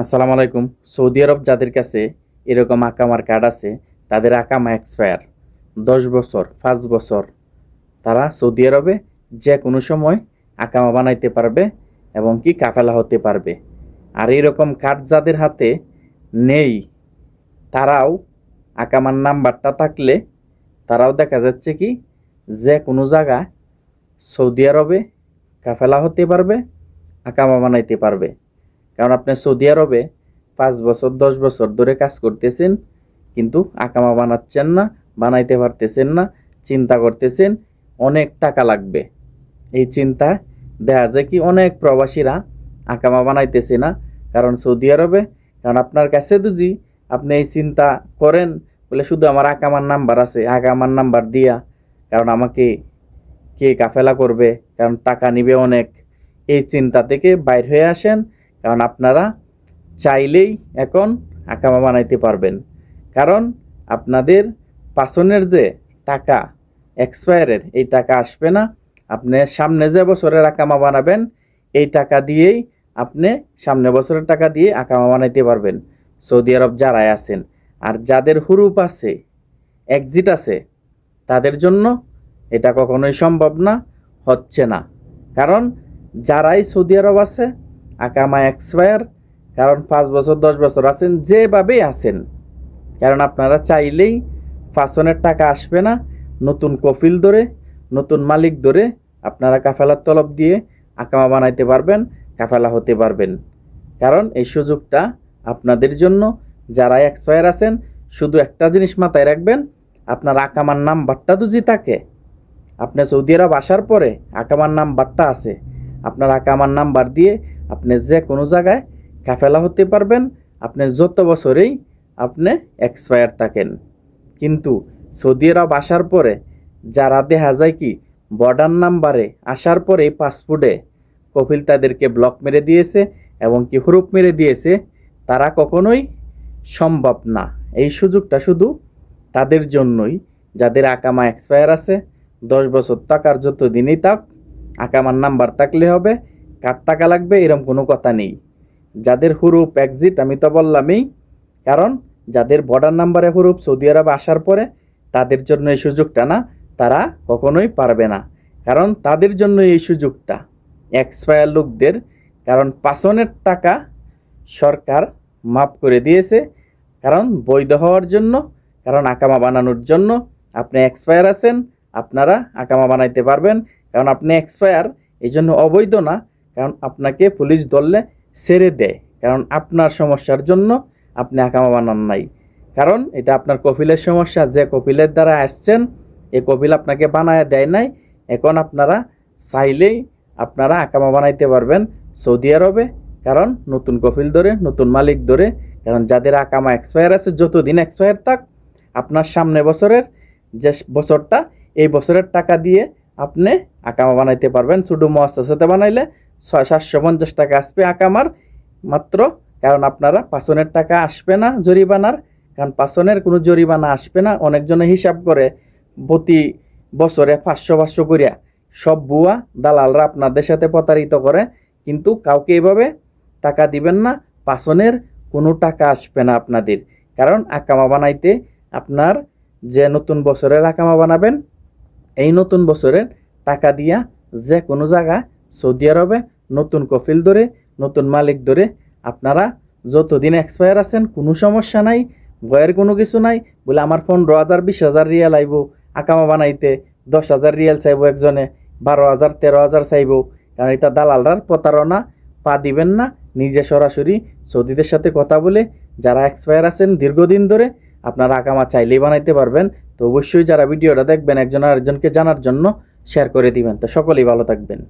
আসসালামু আলাইকুম। সৌদি আরব যাদের কাছে এরকম আকামার কার্ড আছে, তাদের আকামা এক্সপায়ার দশ বছর, পাঁচ বছর, তারা সৌদি আরবে যে কোনো সময় আকামা বানাইতে পারবে এবং কি কাফেলা হতে পারবে। আর এরকম কার্ড যাদের হাতে নেই, তারাও আকামার নাম্বারটা থাকলে তারাও দেখা যাচ্ছে কি যে কোনো জায়গায় সৌদি আরবে কাফেলা হতে পারবে আকামা বানাইতে পারবে। কারণ আপনি সৌদি আরবে পাঁচ বছর, দশ বছর ধরে কাজ করতেছেন, কিন্তু আকামা বানাচ্ছেন না, বানাইতে পারতেছেন না, চিন্তা করতেছেন, অনেক টাকা লাগবে। এই চিন্তা দেখা যায় কি অনেক প্রবাসীরা আকামা বানাইতেছে না, কারণ সৌদি আরবে, কারণ আপনার কাছে দুজি আপনি এই চিন্তা করেন, বলে শুধু আমার আকামার নাম্বার আছে, আকামার নাম্বার দিয়া, কারণ আমাকে কে কাফেলা করবে, কারণ টাকা নিবে অনেক। এই চিন্তা থেকে বাইর হয়ে আসেন কারণ আপনারা চাইলেই এখন আকামা বানাইতে পারবেন। কারণ আপনাদের পাসনের যে টাকা এক্সপায়ারের, এই টাকা আসবে না। আপনি সামনে যে বছরের আকামা বানাবেন, এই টাকা দিয়েই আপনি সামনে বছরের টাকা দিয়ে আকামা বানাইতে পারবেন। সৌদি আরব যারাই আছেন, আর যাদের হুরুপ আছে এক্সিট আছে, তাদের জন্য এটা কখনোই সম্ভব না, হচ্ছে না। কারণ যারাই সৌদি আরব আছে আকামা এক্সপায়ার, কারণ পাঁচ বছর, দশ বছর আছেন, যেভাবেই আছেন। কারণ আপনারা চাইলেই ফাসনের টাকা আসবে না, নতুন কফিল ধরে, নতুন মালিক ধরে আপনারা কাফেলার তলব দিয়ে আকামা বানাইতে পারবেন, কাফেলা হতে পারবেন। কারণ এই সুযোগটা আপনাদের জন্য, যারা এক্সপায়ার আছেন, শুধু একটা জিনিস মাথায় রাখবেন, আপনার আকামার নাম্বারটা দুজি থাকে আপনি সৌদি আরব আসার পরে আকামার নাম্বারটা আছে। আপনার আকামার নাম্বার দিয়ে আপনি যে কোনো জায়গায় কাফেলা হতে পারবেন, আপনি যত বছরেই আপনি এক্সপায়ার থাকেন। কিন্তু সৌদি আরব আসার পরে যারা দেখা যায় কি বর্ডার নাম্বারে আসার পরে পাসপোর্টে কপিল তাদেরকে ব্লক মেরে দিয়েছে এবং কি হুরুপ মেরে দিয়েছে, তারা কখনোই সম্ভব না। এই সুযোগটা শুধু তাদের জন্যই, যাদের আকামা এক্সপায়ার আছে, দশ বছর টাকার যত দিনই থাক, আকামার নাম্বার থাকলে হবে কার টাকা লাগবে এরকম কোনো কথা নেই। যাদের হুরুপ এক্সিট আমি তো বললামই। কারণ যাদের বর্ডার নাম্বারে হুরুপ সৌদি আরব আসার পরে তাদের জন্য এই সুযোগটা না, তারা কখনোই পারবে না। কারণ তাদের জন্য এই সুযোগটা এক্সপায়ার লোকদের। কারণ পাসনের টাকা সরকার মাফ করে দিয়েছে। কারণ বৈধ হওয়ার জন্য, কারণ আকামা বানানোর জন্য আপনি এক্সপায়ার আছেন, আপনারা আকামা বানাইতে পারবেন। কারণ আপনি এক্সপায়ার এই জন্য অবৈধ না কারণ আপনাকে পুলিশ ধরলে ছেড়ে দেয়। কারণ আপনার সমস্যার জন্য আপনি আকামা বানান নাই। কারণ এটা আপনার কপিলের সমস্যা। যে কপিলের দ্বারা আসছেন এই কপিল আপনাকে বানায় দেয় নাই। এখন আপনারা চাইলেই আপনারা আকামা বানাইতে পারবেন সৌদি আরবে। কারণ নতুন কপিল ধরে, নতুন মালিক ধরে। কারণ যাদের আকামা এক্সপায়ার আছে, যতদিন এক্সপায়ার থাক, আপনার সামনে বছরের যে বছরটা, এই বছরের টাকা দিয়ে আপনি আকামা বানাইতে পারবেন। শুধু মহাসাতে বানাইলে ছয় সাতশো পঞ্চাশ টাকা আসবে আকামার মাত্র, কারণ আপনারা পাসনের টাকা আসবে না জরিমানার, কারণ পাসনের কোনো জরিমানা আসবে না। অনেকজনে হিসাব করে প্রতি বছরে পাঁচশো পাঁচশো করিয়া সব বুয়া দালালরা আপনাদের সাথে প্রতারিত করে, কিন্তু কাউকে এভাবে টাকা দিবেন না পাসনের কোনো টাকা আসবে না আপনাদের। কারণ আকামা বানাইতে আপনার যে নতুন বছরের আকামা বানাবেন, এই নতুন বছরের টাকা দিয়া যে কোনো জায়গায় সৌদি আরবে নতুন কফিল ধরে, নতুন মালিক ধরে। আপনারা যতদিন এক্সপায়ার আছেন, কোনো সমস্যা নাই ভয়ের কোনো কিছু নাই, বলে আমার পনেরো হাজার, বিশ হাজার রিয়াল আইব, আকামা বানাইতে দশ হাজার রিয়াল চাইব একজনে, বারো হাজার, তেরো হাজার চাইব। কারণ এটা দালালরার প্রতারণা, পা দিবেন না, নিজে সরাসরি সৌদিদের সাথে কথা বলে যারা এক্সপায়ার আছেন দীর্ঘদিন ধরে, আপনারা আকামা চাইলেই বানাইতে পারবেন। তো অবশ্যই যারা ভিডিওটা দেখবেন একজন আরেকজনকে জানার জন্য শেয়ার করে দিবেন। তো সকলেই ভালো থাকবেন।